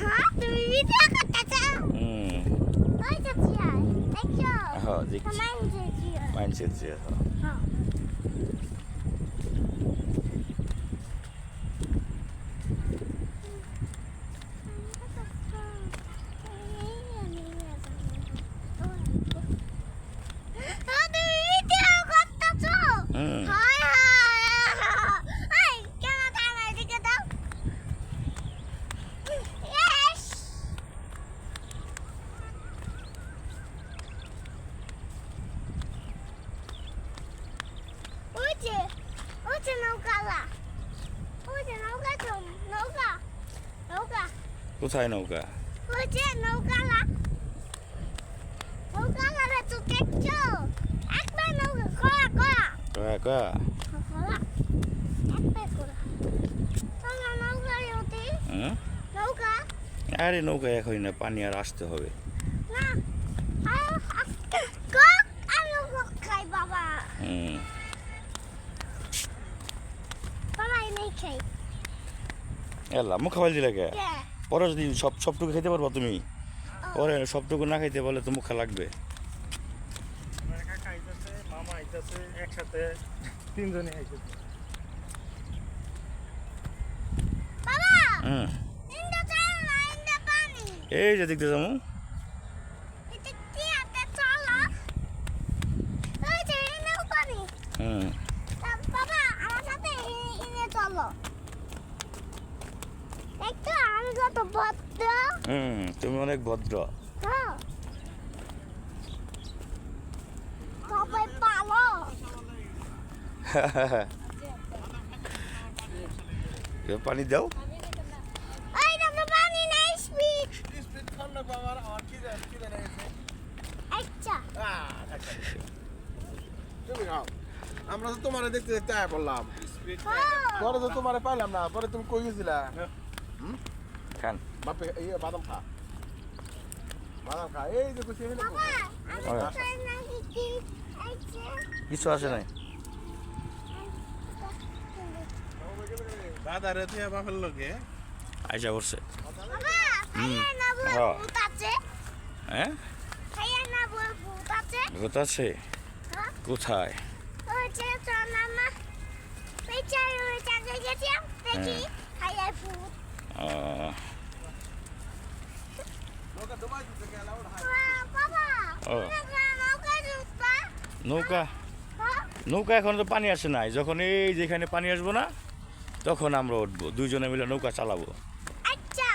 হ্যাঁ তুমি ভিডিও করতেছো হুম ওই তো চেয়ার দেখছ হ্যাঁ দেখছি সমান যে চেয়ার মাইন্ডসেট যে হ্যাঁ হ্যাঁ তুমি ভিডিও করতেছো হুম হায় হায় এই কেন থামাই দিকে দাও ইয়েস ওই যে নৌকালা ওই যে নৌকা নৌকা নৌকা। কোথায় নৌকা? ওই যে নৌকালা নৌকালা তো দেখছ? একবার নৌকা কয়া কয়া কয়া কয়া নৌকা। আরে নৌকা এখনই না পানি আর আসতে হবে। না বাবা। হুম। এলা মুখ খাওয়াল দিলে কে? কে পরে যদি সব সবটুকু খেতে পারব তুমি? পরে সবটুকু না খাইতে বলে তো মুখা লাগবে। একসাথে তিনজনে এই যে দেখতে যাব। হুম তা বাবা আমার সাথে ই- ইনে চলো দেখতো আমি কত ভদ্র। হুম তুমি অনেক ভদ্র। হ্যাঁ। সবাই পালো পানি দাও। আমার আচ্ছা। তুমি আমরা তো তোমার দেখতে দেখতে আয় বললাম। হ্যাঁ। পরে তো তোমারে পাইলাম না পরে তুমি কই গেছিলা? খান। বাদাম খা। বাদাম খা। এই যে কিছু আসে নাই। দাদা রে বাপের লোকে আইসা করছে হ্যাঁ। ভূত আছে। হ্যাঁ? হ্যাঁ। কোথায়? দেখি ও। নৌকা? নৌকা এখন তো পানি আসে নাই। যখন এই যেখানে পানি আসব না তখন আমরা উঠবো। দুজনে মিলে নৌকা চালাবো। আচ্ছা।